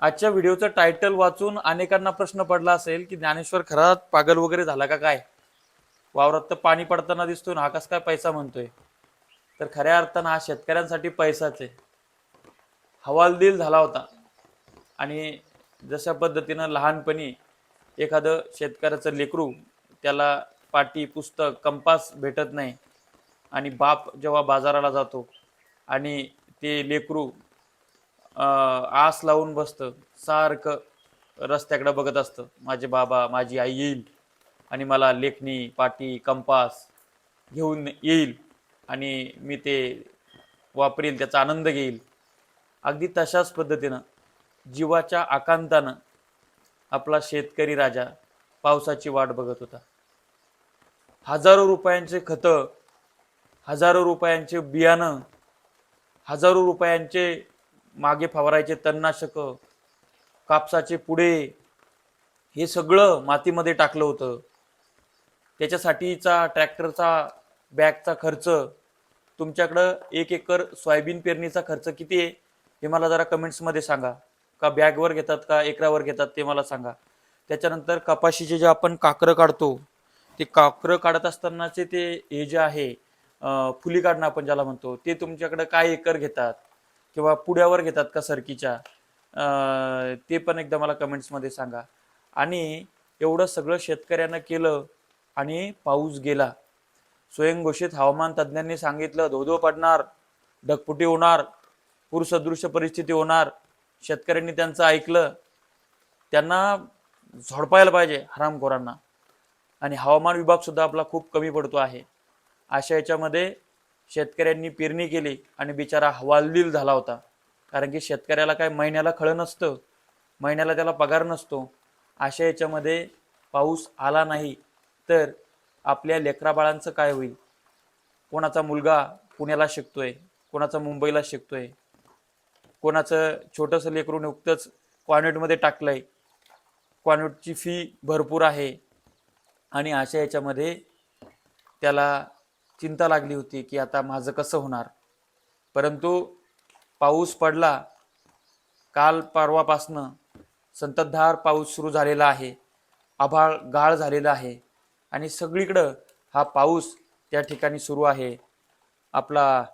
आजच्या व्हिडिओचं टायटल वाचून अनेकांना प्रश्न पडला असेल की ज्ञानेश्वर खरात पागल वगैरे झाला का काय? वावरात तर पाणी पडताना दिसतोय ना हा कस काय पैसा म्हणतोय? तर खऱ्या अर्थानं हा शेतकऱ्यांसाठी पैसाच आहे. हवालदिल झाला होता. आणि जशा पद्धतीनं लहानपणी एखादं शेतकऱ्याचं लेकरू त्याला पाटी पुस्तक कंपास भेटत नाही. आणि बाप जेव्हा बाजाराला जातो आणि ते लेकरू आस लावून बसतं. सारखं रस्त्याकडे बघत असतं. माझे बाबा माझी आई येईल आणि मला लेखणी पाटी कंपास घेऊन येईल आणि मी ते वापरेल त्याचा आनंद घेईल. अगदी तशाच पद्धतीनं जीवाच्या आकांतानं आपला शेतकरी राजा पावसाची वाट बघत होता. हजारो रुपयांचे खतं हजारो रुपयांचे बियाणं हजारो रुपयांचे मागे फवारायचे तणनाशक कापसाचे पुढे हे सगळं मातीमध्ये टाकलं होतं. त्याच्यासाठीचा ट्रॅक्टरचा बॅगचा खर्च तुमच्याकडं एक एकर सोयाबीन पेरणीचा खर्च किती आहे हे मला जरा कमेंट्समध्ये सांगा. का बॅगवर घेतात का एकरावर घेतात ते मला सांगा. त्याच्यानंतर कपाशीचे जे आपण काकरं काढतो ते काकरं काढत असतानाचे ते हे जे आहे फुली काढणं आपण ज्याला म्हणतो ते तुमच्याकडं काय एकर घेतात? किंवा पुड्यावर घेतात का सरकीच्या ते पण एकदा मला कमेंट्समध्ये सांगा. आणि एवढं सगळं शेतकऱ्यानं केलं आणि पाऊस गेला. स्वयंघोषित हवामान तज्ज्ञांनी सांगितलं धोधो पडणार ढगपुटी होणार पूरसदृश्य परिस्थिती होणार. शेतकऱ्यांनी त्यांचं ऐकलं. त्यांना झोडपायला पाहिजे हरामखोरांना. आणि हवामान विभाग सुद्धा आपला खूप कमी पडतो आहे. अशा याच्यामध्ये शेतकऱ्यांनी पेरणी केली आणि बिचारा हवालदिल झाला होता. कारण की शेतकऱ्याला काय महिन्याला खळं नसतं. महिन्याला त्याला पगार नसतो. अशा याच्यामध्ये पाऊस आला नाही तर आपल्या लेकराबाळांचं काय होईल? कोणाचा मुलगा पुण्याला शिकतोय कोणाचा मुंबईला शिकतोय कोणाचं छोटंसं लेकरू नुकतंच कॉन्व्हेंटमध्ये आहे कॉन्व्हेंटची फी भरपूर आहे. आणि अशा याच्यामध्ये त्याला चिंता लागली होती की आता माझं कसं होणार? परंतु पाऊस पडला. काल परवापासनं संततधार पाऊस सुरू झालेला आहे. आभाळ गाळ झालेला आहे. आणि सगळीकडं हा पाऊस त्या ठिकाणी सुरू आहे. आपला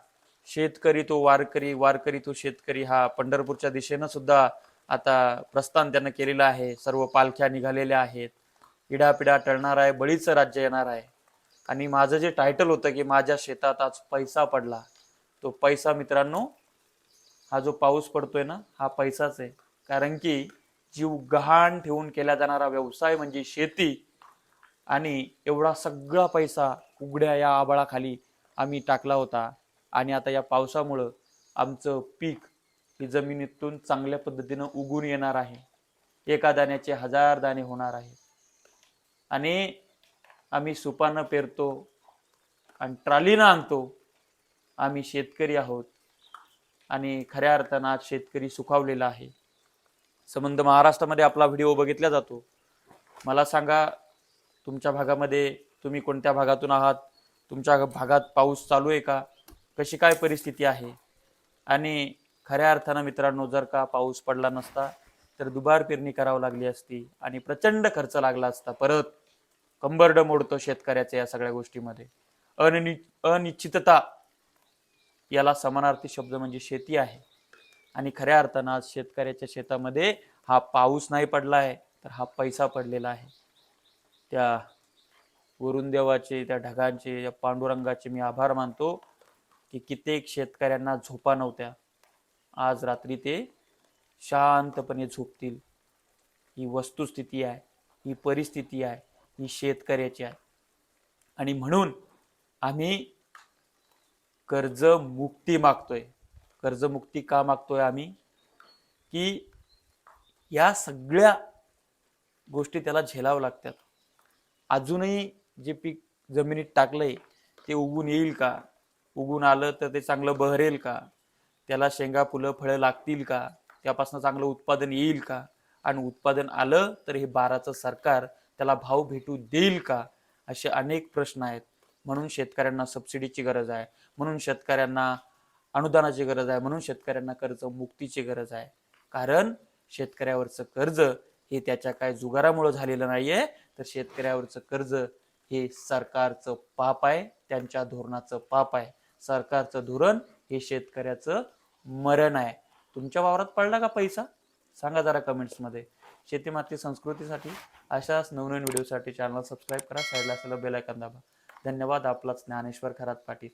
शेतकरी तो वारकरी वारकरी तो शेतकरी हा पंढरपूरच्या दिशेनं सुद्धा आता प्रस्थान त्यानं केलेलं आहे. सर्व पालख्या निघालेल्या आहेत. इडापिडा टळणार आहे. बळीचं राज्य येणार आहे. आणि माझं जे टायटल होतं की माझ्या शेतात आज पैसा पडला तो पैसा मित्रांनो हा जो पाऊस पडतोय ना हा पैसाच आहे. कारण की जीव गहाण ठेवून केला जाणारा व्यवसाय म्हणजे शेती. आणि एवढा सगळा पैसा उघड्या या आबाळाखाली आम्ही टाकला होता. आणि आता या पावसामुळं आमचं पीक ही जमिनीतून चांगल्या पद्धतीनं उगून येणार आहे. एका दाण्याचे हजार दाणे होणार आहे. आणि आम्ही सुपानं पेरतो आणि ट्रालीनं आणतो. आम्ही शेतकरी आहोत. आणि खऱ्या अर्थानं आज शेतकरी सुखावलेला आहे. संबंध महाराष्ट्रामध्ये आपला व्हिडिओ बघितला जातो. मला सांगा तुमच्या भागामध्ये तुम्ही कोणत्या भागातून आहात? तुमच्या भागात पाऊस चालू आहे का? कशी काय परिस्थिती आहे? आणि खऱ्या अर्थानं मित्रांनो जर का पाऊस पडला नसता तर दुबार पेरणी करावी लागली असती आणि प्रचंड खर्च लागला असता. परत कंबरड मोडतो शेतकऱ्याच्या या सगळ्या गोष्टीमध्ये. अनि अनिश्चितता याला समानार्थी शब्द म्हणजे शेती आहे. आणि खऱ्या अर्थानं आज शेतकऱ्याच्या शेतामध्ये हा पाऊस नाही पडला आहे तर हा पैसा पडलेला आहे. त्या वरुणदेवाचे त्या ढगांचे या पांडुरंगाचे मी आभार मानतो की कित्येक शेतकऱ्यांना झोपा नव्हत्या. आज रात्री ते शांतपणे झोपतील. ही वस्तुस्थिती आहे ही परिस्थिती आहे. ही शेतकऱ्याची आहे आणि म्हणून आम्ही कर्जमुक्ती मागतोय. कर्जमुक्ती का मागतोय आम्ही? की या सगळ्या गोष्टी त्याला झेलावं लागतात. अजूनही जे पीक जमिनीत टाकलंय ते उगून येईल का? उगून आलं तर ते चांगलं बहरेल का? त्याला शेंगा फुलं फळं लागतील का? त्यापासून चांगलं उत्पादन येईल का? आणि उत्पादन आलं तर हे बाराचं सरकार त्याला भाव भेटू देईल का? असे अनेक प्रश्न आहेत. म्हणून शेतकऱ्यांना सबसिडीची गरज आहे. म्हणून शेतकऱ्यांना अनुदानाची गरज आहे. म्हणून शेतकऱ्यांना कर्ज मुक्तीची गरज आहे. कारण शेतकऱ्यावरचं कर्ज हे त्याच्या काय जुगारामुळे झालेलं नाहीये. तर शेतकऱ्यावरचं कर्ज हे सरकारचं पाप आहे. त्यांच्या धोरणाचं पाप आहे. सरकारचं धोरण हे शेतकऱ्याचं मरण आहे. तुमच्या वावरात पडला का पैसा? सांगा जरा कमेंट्समध्ये. शेतीमाती संस्कृतीसाठी अशाच नवनवीन व्हिडिओसाठी चॅनल सबस्क्राईब करा. साईडला असलेलं बेल आयकॉन दाबा. धन्यवाद. आपलाच ज्ञानेश्वर खरात पाटील.